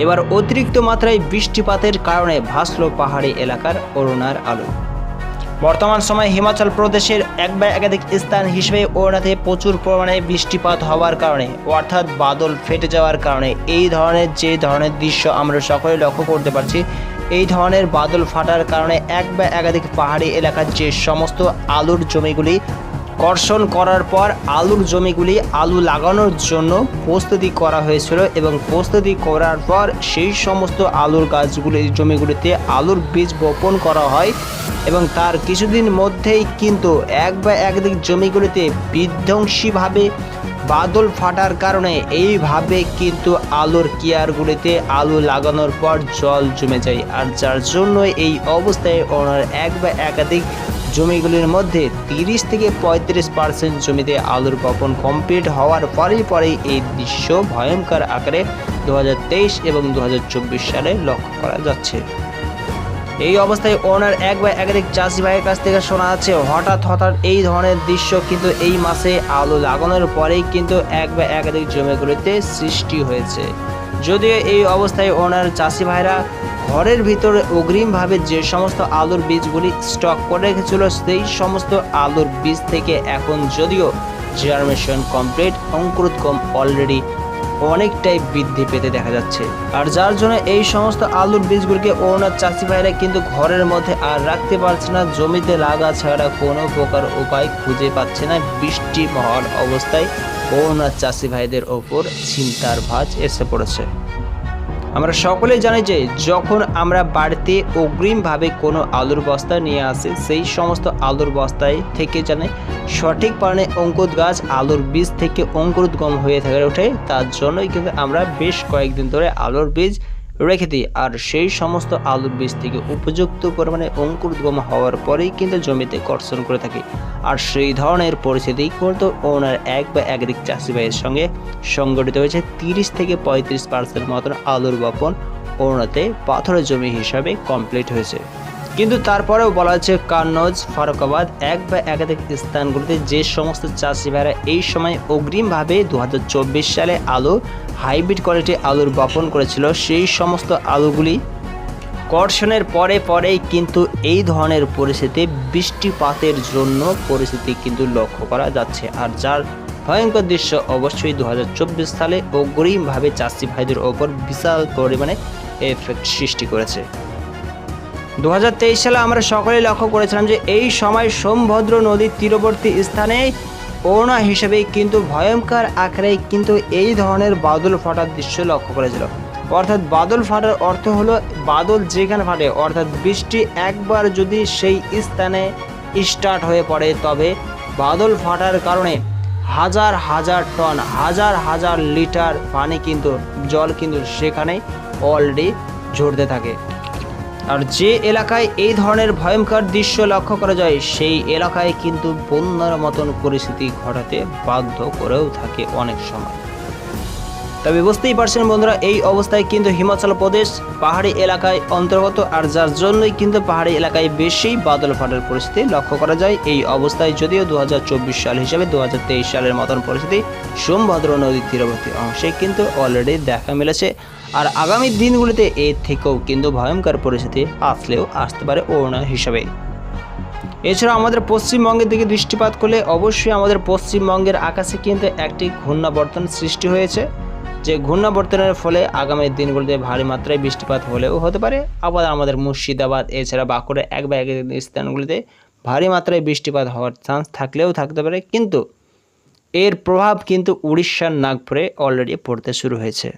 এবার অতিরিক্ত মাত্রায় বৃষ্টিপাতের কারণে ভাসল পাহাড়ি এলাকার অরুণার আলো। বর্তমান সময়ে হিমাচল প্রদেশের এক বা একাধিক স্থান হিসেবে ওড়াতে প্রচুর পরিমাণে বৃষ্টিপাত হওয়ার কারণে, অর্থাৎ বাদল ফেটে যাওয়ার কারণে এই ধরনের যে ধরনের দৃশ্য আমরা সকলে লক্ষ্য করতে পারছি, এই ধরনের বাদল ফাটার কারণে এক বা একাধিক পাহাড়ি এলাকার যে সমস্ত আলুর জমিগুলি কর্ষণ করার পর আলুর জমিগুলি আলু লাগানোর জন্য প্রস্তুতি করা হয়েছিল এবং প্রস্তুতি করার পর সেই সমস্ত আলুর গাছগুলি, জমিগুলিতে আলুর বীজ বপন করা হয় এবং তার কিছুদিন মধ্যেই কিন্তু এক বা একাধিক জমিগুলিতে বিধ্বংসীভাবে বাদল ফাটার কারণে এইভাবে কিন্তু আলুর কিয়ারগুলিতে আলু লাগানোর পর জল জমে যায়। আর যার জন্য এই অবস্থায় ওনার এক বা একাধিক জমিগুলির মধ্যে তিরিশ থেকে পঁয়ত্রিশ পার্সেন্ট জমিতে আলুর বপন কমপ্লিট হওয়ার পরেই পরেই এই দৃশ্য ভয়ঙ্কর আকারে দু হাজার তেইশ এবং দু হাজার চব্বিশ সালে লক্ষ্য করা যাচ্ছে। এই অবস্থায় ওনার এক বা একাধিক চাষি ভাইয়ের কাছ থেকে শোনা যাচ্ছে, হঠাৎ হঠাৎ এই ধরনের দৃশ্য কিন্তু এই মাসে আলু লাগানোর পরেই কিন্তু এক বা একাধিক জমিগুলিতে সৃষ্টি হয়েছে। যদিও এই অবস্থায় ওনার চাষি ভাইরা ঘরের ভিতরে অগ্রিমভাবে যে সমস্ত আলুর বীজগুলি স্টক করে রেখেছিল, সেই সমস্ত আলুর বীজ থেকে এখন যদিও জার্মেশন কমপ্লিট অঙ্কুরোদ্গম অলরেডি অনেকটাই বৃদ্ধি পেতে দেখা যাচ্ছে। আর যার জন্য এই সমস্ত আলুর বীজগুলিকে ওনার চাষি ভাইরা কিন্তু ঘরের মধ্যে আর রাখতে পারছে না। জমিতে লাগা ছাড়া কোনো প্রকার উপায় খুঁজে পাচ্ছে না। বৃষ্টি মহল অবস্থায় অরুণার চাষি ভাইদের ওপর চিন্তার ভাঁজ এসে পড়েছে। আমরা সকলে জানি যে যখন আমরা বাড়িতে অগ্রিমভাবে কোনো আলুর বস্তা নিয়ে আসি, সেই সমস্ত আলুর বস্তায় থেকে জানে সঠিক পারণে অঙ্কুর গাছ, আলুর বীজ থেকে অঙ্কুরোদ্গম হয়ে থাকে ওঠে, তার জন্যই কিন্তু আমরা বেশ কয়েকদিন ধরে আলুর বীজ রেখে দিই। আর সেই সমস্ত আলুর বীজ থেকে উপযুক্ত পরিমাণে অঙ্কুরোদ্গম হওয়ার পরেই কিন্তু জমিতে কর্ষণ করে থাকি। আর সেই ধরনের পরিস্থিতি কিন্তু ওনার এক বা একাধিক চাষি ভাইয়ের সঙ্গে সংগঠিত হয়েছে। তিরিশ থেকে পঁয়ত্রিশ পার্সেন্ট মতন আলুর বপন ওনাতে পাথরের জমি হিসাবে কমপ্লিট হয়েছে। কিন্তু তারপরেও বলা হচ্ছে কান্নজ ফারুকাবাদ এক বা একাধিক স্থানগুলিতে যে সমস্ত চাষি ভাইরা এই সময় অগ্রিমভাবে দু হাজার চব্বিশ সালে আলু হাইব্রিড কোয়ালিটি আলুর বপন করেছিল, সেই সমস্ত আলুগুলি কর্ষণের পরে পরেই কিন্তু এই ধরনের পরিস্থিতি বৃষ্টিপাতের জন্য পরিস্থিতি কিন্তু লক্ষ্য করা যাচ্ছে। আর যার ভয়ঙ্কর দৃশ্য অবশ্যই দু হাজার চব্বিশ সালে অগ্রিমভাবে চাষি ভাইদের ওপর বিশাল পরিমাণে এফেক্ট সৃষ্টি করেছে। দু হাজার তেইশ সালে আমরা সকলেই লক্ষ্য করেছিলাম যে এই সময় সোমভদ্র নদীর তীরবর্তী স্থানে অরুণা হিসেবে কিন্তু ভয়ঙ্কর আকারে কিন্তু এই ধরনের বাদল ফাটার দৃশ্য লক্ষ্য করেছিল। অর্থাৎ বাদল ফাটার অর্থ হলো বাদল যেখানে ফাটে, অর্থাৎ বৃষ্টি একবার যদি সেই স্থানে স্টার্ট হয়ে পড়ে, তবে বাদল ফাটার কারণে হাজার হাজার টন, হাজার হাজার লিটার পানি কিন্তু, জল কিন্তু সেখানে অলরেডি ঝরতে থাকে। আর যে এলাকায় এই ধরনের ভয়ঙ্কর দৃশ্য লক্ষ্য করা যায়, সেই এলাকায় কিন্তু বন্যার মতন পরিস্থিতি ঘটাতে বাধ্য করেও থাকে অনেক সময়। তবে বুঝতেই পারছেন বন্ধুরা, এই অবস্থায় কিন্তু হিমাচল প্রদেশ পাহাড়ি এলাকায় অন্তর্গত, আর যার জন্যই কিন্তু পাহাড়ি এলাকায় বেশি বাদল ফাটার পরিস্থিতি লক্ষ্য করা যায়। এই অবস্থায় যদিও দু হাজার চব্বিশ সাল হিসেবে দু সালের মতন পরিস্থিতি সোমভদ্র নদীর তীরবর্তী অংশে কিন্তু অলরেডি দেখা মিলেছে। আর আগামী দিনগুলিতে এর থেকেও কিন্তু ভয়ঙ্কর পরিস্থিতি আসলেও আসতে পারে অরুণা হিসাবে। এছাড়া আমাদের পশ্চিমবঙ্গের দিকে দৃষ্টিপাত করলে অবশ্যই আমাদের পশ্চিমবঙ্গের আকাশে কিন্তু একটি ঘূর্ণাবর্তন সৃষ্টি হয়েছে। যে ঘূর্ণাবর্তনের ফলে আগামী দিনগুলিতে ভারী মাত্রায় বৃষ্টিপাত হলেও হতে পারে। আবার আমাদের মুর্শিদাবাদ, এছাড়া বাঁকুড়া এক বা এক স্থানগুলিতে ভারী মাত্রায় বৃষ্টিপাত হওয়ার চান্স থাকলেও থাকতে পারে। কিন্তু এর প্রভাব কিন্তু উড়িষ্যার নাগপুরে অলরেডি পড়তে শুরু হয়েছে।